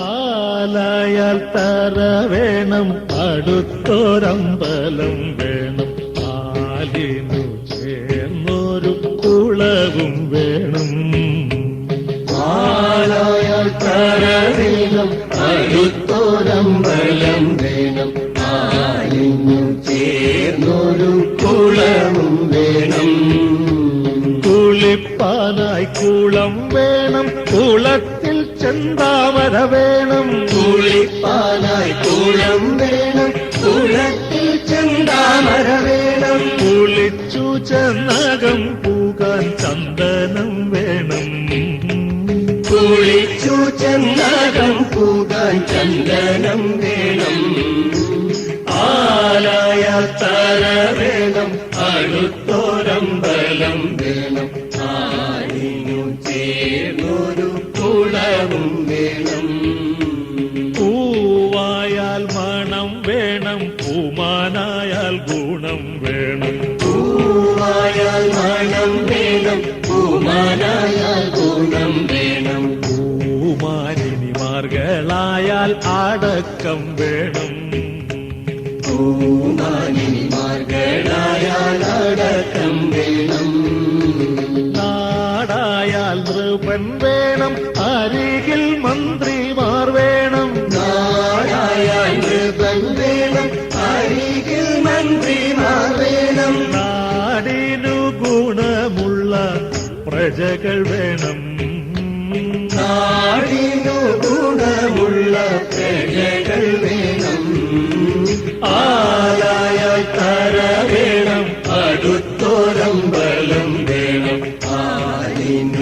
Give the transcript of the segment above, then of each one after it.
ആലായാൽ തറ വേണം അടുത്തൊരമ്പലം വേണം. ആലിനു ചേർന്നൊരു കുളവും വേണം. ആലായാൽ തറ വേണം അടുത്തൊരമ്പലം വേണം. ആലിനു ചേർന്നൊരു കുളവും വേണം. കുളിപ്പാനായി കുളം വേണം കുളത്തിൽ ചെന്താമര വേണം കുളിപ്പാനായി കുളം വേണം. കുളത്തിൽ ചെന്താമര വേണം കുളിച്ചു ചെന്നകം പൂകാൻ ചന്ദനം വേണം. കുളിച്ചു ചെന്നകം പൂകാൻ ചന്ദനം വേണം. ആലായ തര വേണം അടുത്തൊരമ്പലം വേണം. ആലിനു ചേർന്നൊരു കുളവും വേണം. പൂവായാൽ മണം വേണം പൂമാനായാൽ ഗുണം വേണം. പൂവായാൽ മണം വേണം പൂമാനായാൽ ഗുണം വേണം. പൂമാലിനിമാർകളായാൽ അടക്കം വേണം. പൂമാനിമാർഗളായാൽ അടക്കം വേണം. നാടായാൽ നൃപൻ വേണം അരികിൽ മന്ത്രിമാർ വേണം. നാടായാൽ നൃപൻ വേണം അരികിൽ മന്ത്രിമാർ വേണം. നാടിനു ഗുണമുള്ള പ്രജകൾ വേണം. നാടിനു ഗുണമുള്ള പ്രജകൾ വേണം. ആരായ തര വേണം അടുത്തൊരമ്പലം വേണം. ആലിനു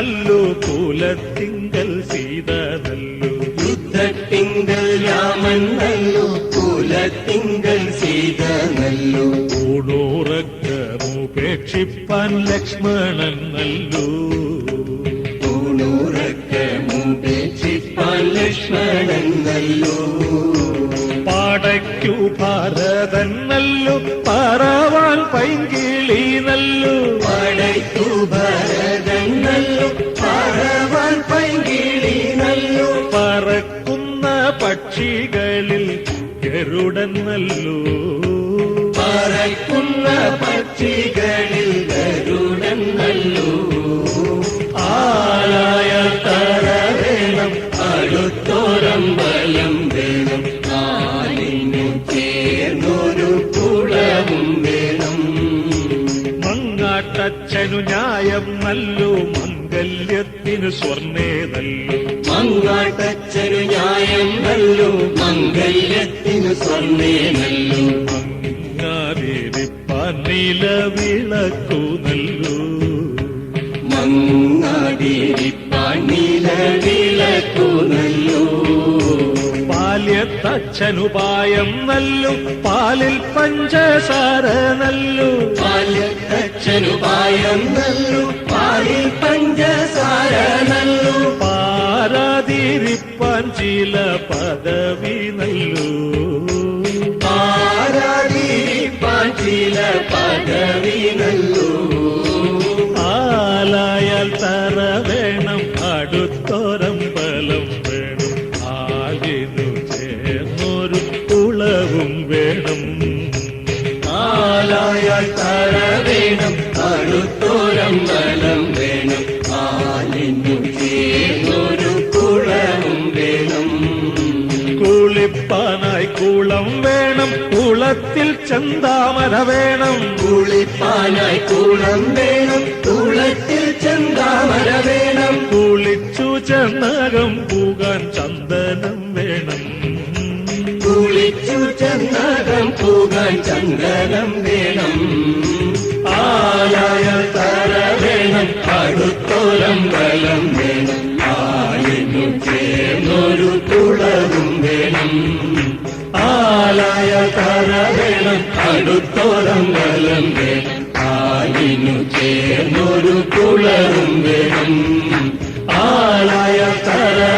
നല്ലു കുലത്തിങ്കൽ സീത നല്ലു യുദ്ധത്തിങ്കൽ രാമൻ നല്ലു കുലത്തിങ്കൽ സീത നല്ലു ലക്ഷ്മണൻ നല്ലു. പാടയ്ക്കു ഭാരതൻ നല്ലു പറവാൻ പൈങ്കിളി നല്ലു. പടയ്ക്കു ഭരതൻ നല്ലു പറവാൻ പൈങ്കിളി നല്ലു. പറക്കുന്ന പക്ഷികളിൽ ഗരുടൻ നല്ലു. പറക്കുന്ന പക്ഷികളിൽ മങ്ങാട്ടച്ഛനു ന്യായം നല്ലു മംഗല്യത്തിനു സ്വർണേ നല്ലു. മങ്ങാട്ടച്ചനു ന്യായം നല്ലു മംഗല്യത്തിനു സ്വർണേ നല്ലു. മങ്ങാതിരിപ്പാൻ നിലവിളക്കു നല്ലു. മങ്ങാടിരിപ്പാണിലവിളക്കു നല്ലു. ബാല്യത്തച്ഛനുപായം നല്ലു പാലിൽ പഞ്ചസാര നല്ലു നല്ലു പാലിൽ പഞ്ചസാര നല്ലു പാരാതിരിപ്പാൻ ചില പദവി നല്ലു. പാരാതിരിപ്പാൻ ചില പദവി നല്ലു. കുളം വേണം കുളത്തിൽ ചന്താമര വേണം. കുളിപ്പാനായി കുളം വേണം കുളത്തിൽ ചന്താമര വേണം. കുളിച്ചു ചെന്നകം പൂകാൻ ചന്ദനം വേണം. കുളിച്ചു ചന്ദനം പൂകാൻ ചന്ദനം വേണം. ആലായ തറ ധാര അടുത്തോളം ആയിനു ചേർന്നൊരു കുളറും വേണം ആളായ തര